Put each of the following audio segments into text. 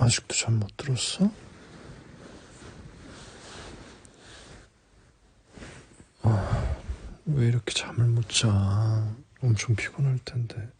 아직도 잠 못 들었어? 아, 왜 이렇게 잠을 못 자? 엄청 피곤할 텐데.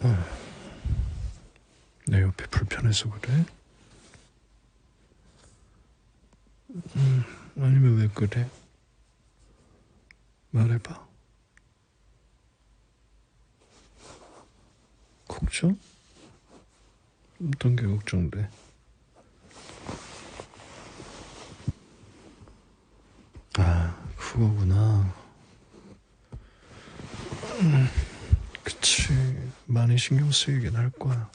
아, 내 옆에 불편해서 그래? 음, 아니면 왜 그래? 말해봐. 걱정? 어떤 게 걱정돼? 아, 그거구나. 음, 그치. 많이 신경 쓰이긴 할 거야.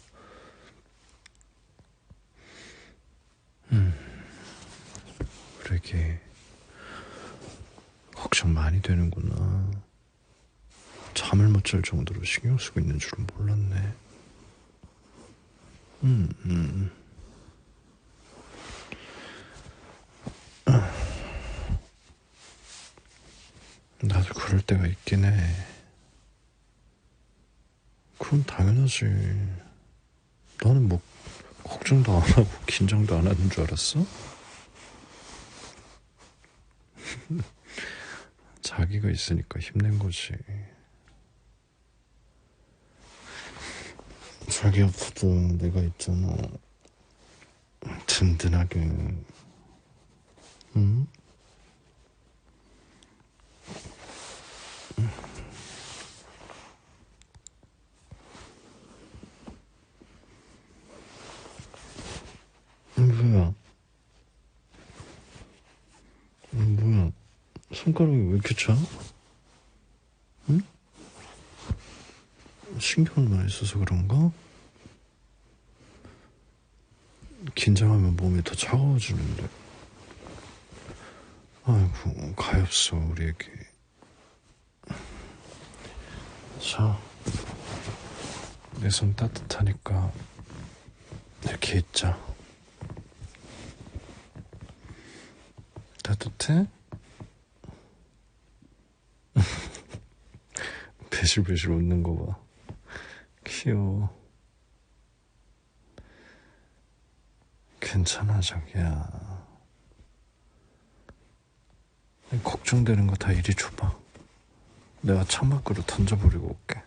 음, 그러게. 걱정 많이 되는구나. 잠을 못 잘 정도로 신경 쓰고 있는 줄은 몰랐네. 음, 음. 나도 그럴 때가 있긴 해. 그건 당연하지. 너는 뭐, 걱정도 안 하고, 긴장도 안 하는 줄 알았어? 자기가 있으니까 힘낸 거지. 자기 아프도 내가 있잖아. 든든하게. 응? 뭐야? 뭐야? 손가락이 왜 이렇게 차? 응? 신경을 많이 써서 그런가? 긴장하면 몸이 더 차가워지는데. 아이고, 가엾어, 우리에게. 자, 내 손 따뜻하니까 이렇게 있자. 따뜻해? 배실배실 웃는 거 봐. 귀여워. 괜찮아, 자기야. 걱정되는 거 다 이리 줘봐. 내가 창밖으로 던져버리고 올게.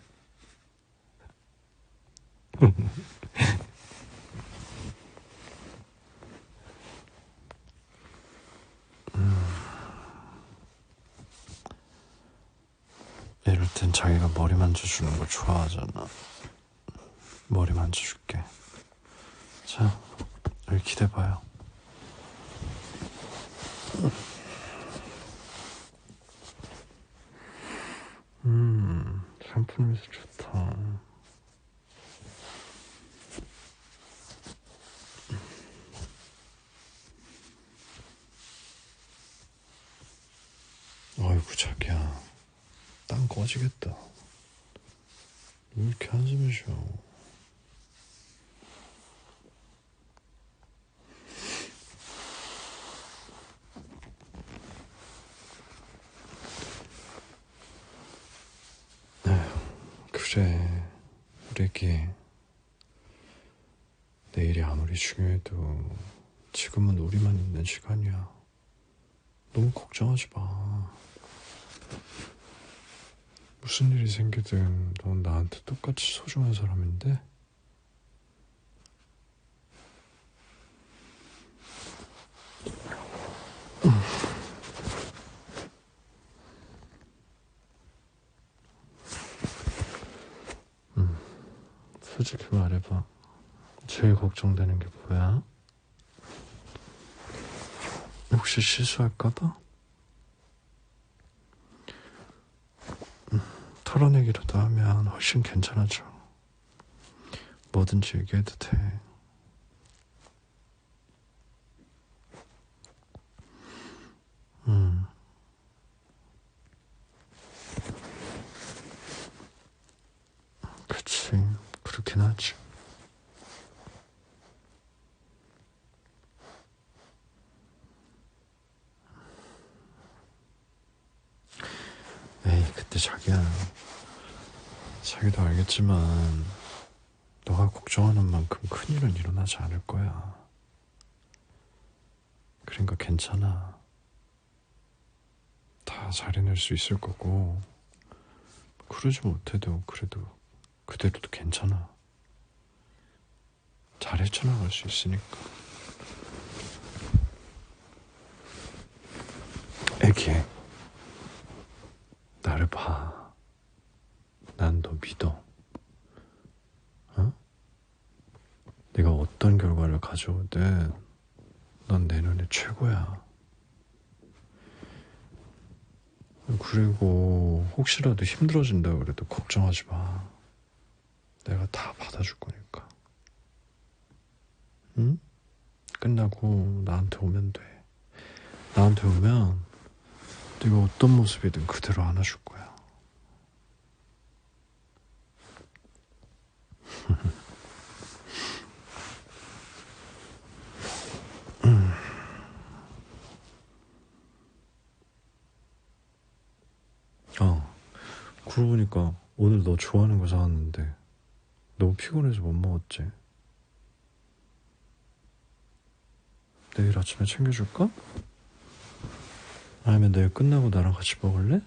이럴 땐 자기가 머리 만져주는 거 좋아하잖아. 머리 만져줄게. 자, 여기 기대봐요. 음, 샴푸 냄새 좋다. 아이고, 자기야. 땀 꺼지겠다. 왜 이렇게 한숨을 쉬어? 그래, 우리 애기. 내일이 아무리 중요해도 지금은 우리만 있는 시간이야. 너무 걱정하지 마. 무슨 일이 생기든 넌 나한테 똑같이 소중한 사람인데? 솔직히 말해봐. 제일 걱정되는 게 뭐야? 혹시 실수할까봐? 털어내기라도 하면 훨씬 괜찮아져. 뭐든지 얘기해도 돼. 음. 그치. 그렇긴 하지. 그때 자기야. 자기도 알겠지만 너가 걱정하는 만큼 큰일은 일어나지 않을 거야. 그러니까 괜찮아. 다 잘해낼 수 있을 거고, 그러지 못해도 그래도 그대로도 괜찮아. 잘 헤쳐나갈 수 있으니까. 애기, 나를 봐. 난 너 믿어. 어? 내가 어떤 결과를 가져오든 넌 내 눈에 최고야. 그리고 혹시라도 힘들어진다 그래도 걱정하지 마. 내가 다 받아줄 거니까. 응? 끝나고 나한테 오면 돼. 나한테 오면 네가 어떤 모습이든 그대로 안아줄 거야. 어, 그러고 보니까 오늘 너 좋아하는 거 사왔는데 너무 피곤해서 못 먹었지? 내일 아침에 챙겨줄까? 아니면 내일 끝나고 나랑 같이 먹을래?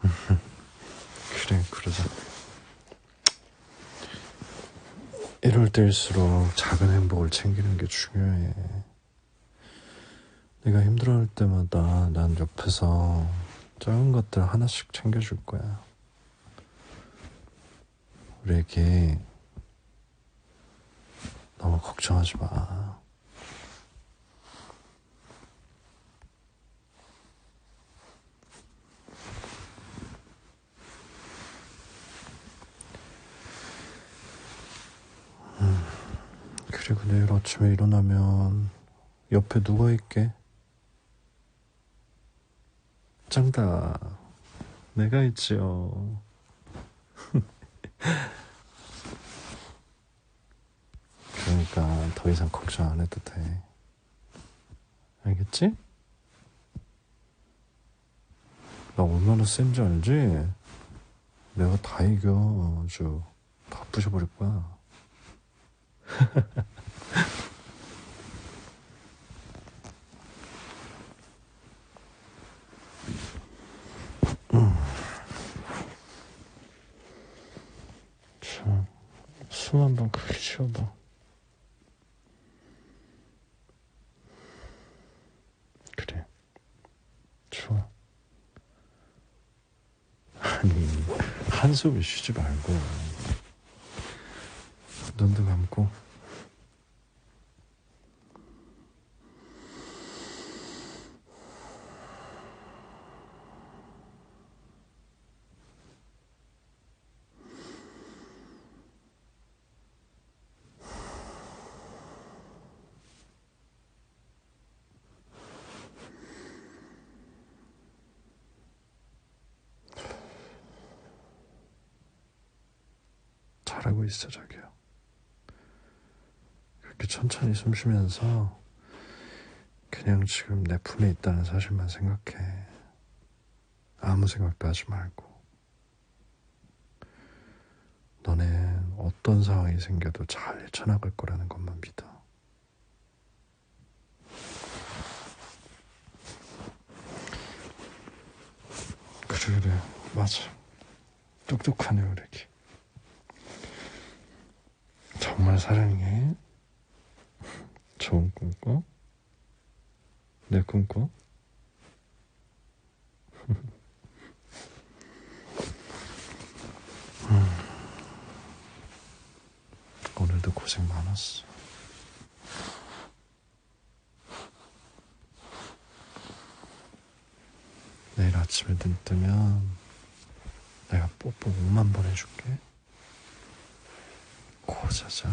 그래, 그러자. 이럴 때일수록 작은 행복을 챙기는 게 중요해. 내가 힘들어할 때마다 난 옆에서 작은 것들 하나씩 챙겨줄 거야. 우리 애기 너무 걱정하지 마. 음, 그리고 내일 아침에 일어나면 옆에 누가 있게? 짱다. 내가 있지요. 그러니까 더 이상 걱정 안 해도 돼. 알겠지? 나 얼마나 센지 알지? 내가 다 이겨. 아주 다 부셔버릴 거야. 자, 숨한번 크게 쉬어봐. 그래. 좋아. 아니, 한숨을 쉬지 말고. 눈도 잘하고 있어, 자기야. 그렇게 천천히 숨 쉬면서 그냥 지금 내 품에 있다는 사실만 생각해. 아무 생각도 하지 말고. 너는 어떤 상황이 생겨도 잘 헤쳐나갈 거라는 것만 믿어. 그래, 그래. 맞아. 똑똑하네, 우리 애기. 정말 사랑해. 좋은 꿈 꿔. 내 꿈 꿔. 음. 오늘도 고생 많았어. 내일 아침에 눈 뜨면 내가 뽀뽀 5만 번 해줄게. 고 자자.